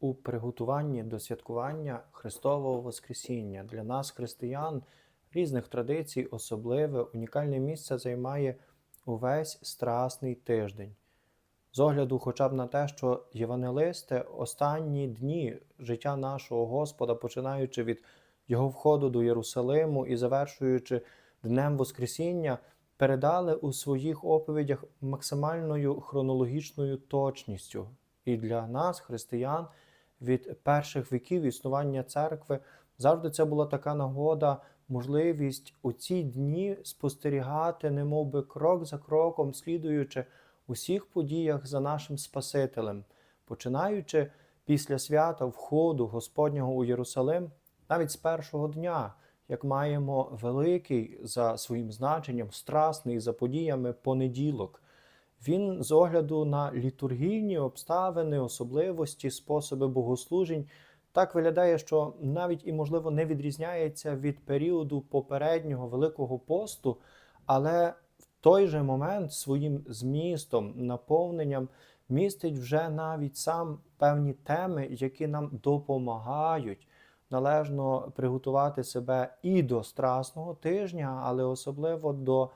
у приготуванні до святкування Христового Воскресіння. Для нас, християн, різних традицій, особливе, унікальне місце займає увесь страсний тиждень. З огляду хоча б на те, що євангелисти останні дні життя нашого Господа, починаючи від Його входу до Єрусалиму і завершуючи Днем Воскресіння, передали у своїх оповідях максимальною хронологічною точністю. І для нас, християн, від перших віків існування церкви завжди це була така нагода, можливість у ці дні спостерігати, немов би крок за кроком, слідуючи усіх подіях за нашим Спасителем, починаючи після свята входу Господнього у Єрусалим, навіть з першого дня, як маємо великий за своїм значенням, страсний за подіями понеділок. Він з огляду на літургійні обставини, особливості, способи богослужень так виглядає, що навіть і, можливо, не відрізняється від періоду попереднього Великого посту, але в той же момент своїм змістом, наповненням містить вже навіть сам певні теми, які нам допомагають належно приготувати себе і до страсного тижня, але особливо до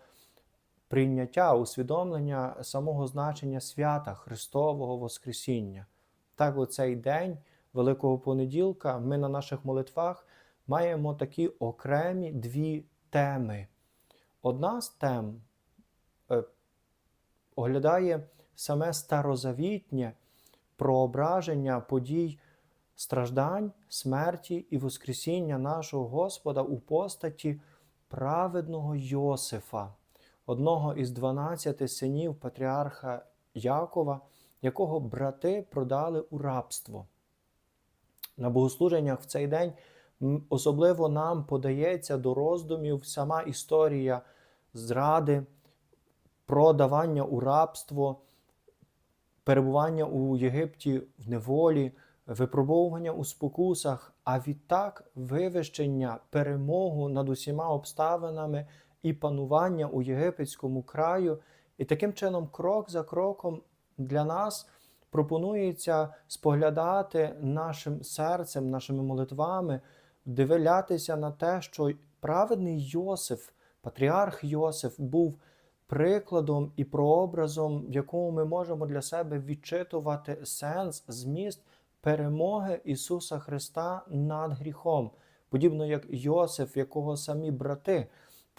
прийняття, усвідомлення самого значення свята Христового Воскресіння. Так, у цей день Великого понеділка ми на наших молитвах маємо такі окремі дві теми. Одна з тем е, оглядає саме старозавітнє проображення подій страждань, смерті і Воскресіння нашого Господа у постаті праведного Йосифа, одного із 12 синів патріарха Якова, якого брати продали у рабство. На богослуженнях в цей день особливо нам подається до роздумів сама історія зради, продавання у рабство, перебування у Єгипті в неволі, випробовування у спокусах, а відтак вивищення, перемогу над усіма обставинами і панування у єгипетському краю. І таким чином, крок за кроком для нас пропонується споглядати нашим серцем, нашими молитвами, дивлятися на те, що праведний Йосиф, патріарх Йосиф, був прикладом і прообразом, в якому ми можемо для себе відчитувати сенс, зміст перемоги Ісуса Христа над гріхом, подібно як Йосиф, якого самі брати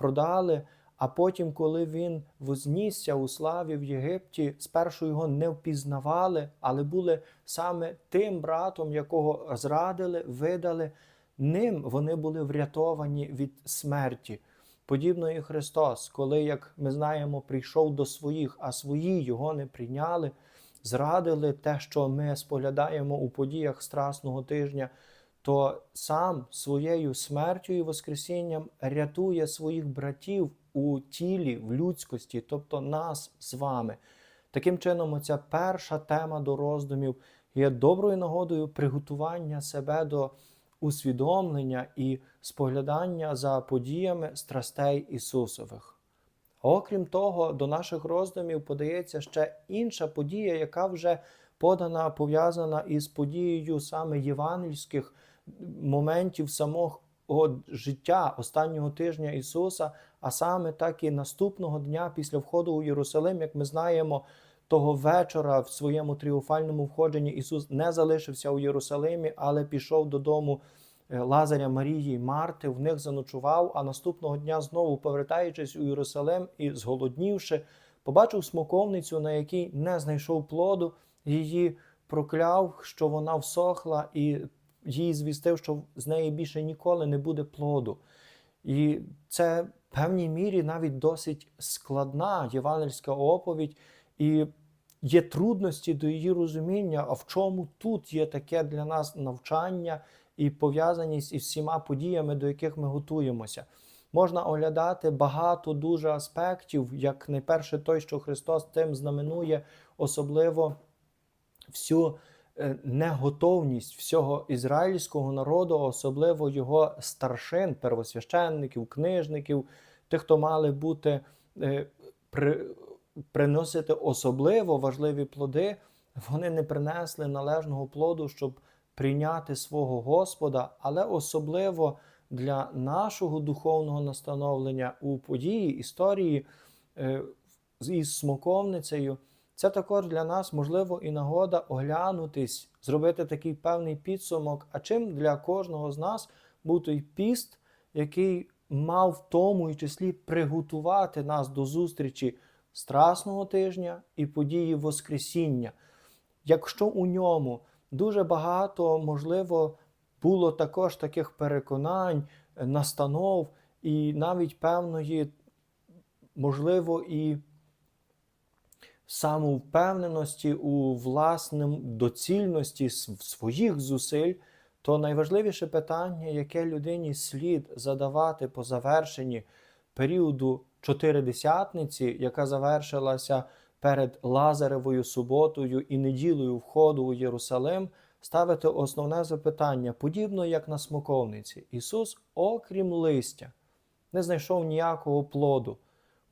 продали. А потім, коли він вознісся у славі в Єгипті, спершу його не впізнавали, але були саме тим братом, якого зрадили, видали. Ним вони були врятовані від смерті. Подібно і Христос, коли, як ми знаємо, прийшов до своїх, а свої його не прийняли, зрадили те, що ми споглядаємо у подіях Страсного тижня, то сам своєю смертю і Воскресінням рятує своїх братів у тілі, в людськості, тобто нас з вами. Таким чином, оця перша тема до роздумів є доброю нагодою приготування себе до усвідомлення і споглядання за подіями страстей Ісусових. Окрім того, до наших роздумів подається ще інша подія, яка вже подана, пов'язана із подією саме євангельських моментів самого життя останнього тижня Ісуса, а саме так і наступного дня після входу у Єрусалим, як ми знаємо, того вечора в своєму тріумфальному входженні Ісус не залишився у Єрусалимі, але пішов додому е, Лазаря Марії і Марти, в них заночував, а наступного дня знову повертаючись у Єрусалим і зголоднівши, побачив смоковницю, на якій не знайшов плоду, її прокляв, що вона всохла, і їй звістив, що з неї більше ніколи не буде плоду. І це в певній мірі навіть досить складна євангельська оповідь, і є трудності до її розуміння, а в чому тут є таке для нас навчання і пов'язаність із всіма подіями, до яких ми готуємося. Можна оглядати багато дуже аспектів, як найперше той, що Христос тим знаменує, особливо всю неготовність всього ізраїльського народу, особливо його старшин, первосвященників, книжників, тих, хто мали бути е, при, приносити особливо важливі плоди, вони не принесли належного плоду, щоб прийняти свого Господа, але особливо для нашого духовного настановлення у події історії е, із смоковницею. Це також для нас можливо і нагода оглянутись, зробити такий певний підсумок. А чим для кожного з нас був той піст, який мав в тому і числі приготувати нас до зустрічі Страсного тижня і події Воскресіння. Якщо у ньому дуже багато, можливо, було також таких переконань, настанов і навіть певної, можливо, і самовпевненості у власному доцільності своїх зусиль, то найважливіше питання, яке людині слід задавати по завершенні періоду чотиридесятниці, яка завершилася перед Лазаревою суботою і неділею входу у Єрусалим, ставити основне запитання, подібно як на смоковниці. Ісус, окрім листя, не знайшов ніякого плоду.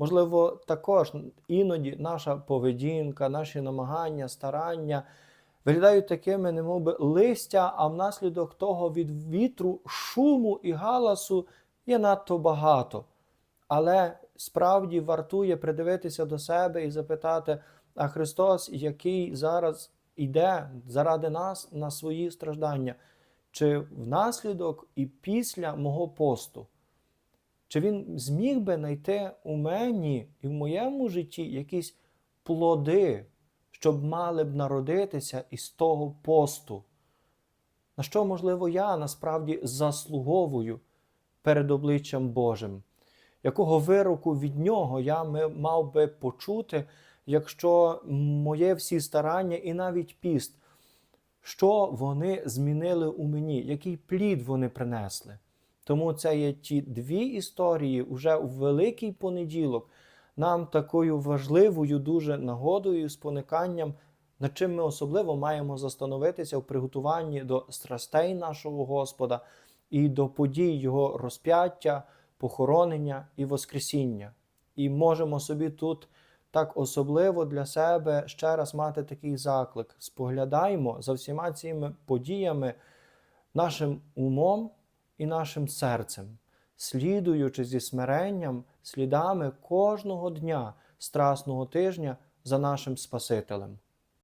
Можливо, також іноді наша поведінка, наші намагання, старання виглядають такими, немов би листя, а внаслідок того від вітру, шуму і галасу є надто багато. Але справді вартує придивитися до себе і запитати, а Христос, який зараз іде заради нас на свої страждання, чи внаслідок і після мого посту? Чи він зміг би знайти у мені і в моєму житті якісь плоди, щоб мали б народитися із того посту? На що, можливо, я насправді заслуговую перед обличчям Божим? Якого вироку від нього я мав би почути, якщо моє всі старання і навіть піст, що вони змінили у мені, який плід вони принесли? Тому це є ті дві історії уже у Великий понеділок, нам такою важливою дуже нагодою, спониканням, над чим ми особливо маємо застановитися в приготуванні до страстей нашого Господа і до подій Його розп'яття, похоронення і Воскресіння. І можемо собі тут так особливо для себе ще раз мати такий заклик. Споглядаймо за всіма цими подіями нашим умом і нашим серцем, слідуючи зі смиренням слідами кожного дня страсного тижня за нашим Спасителем.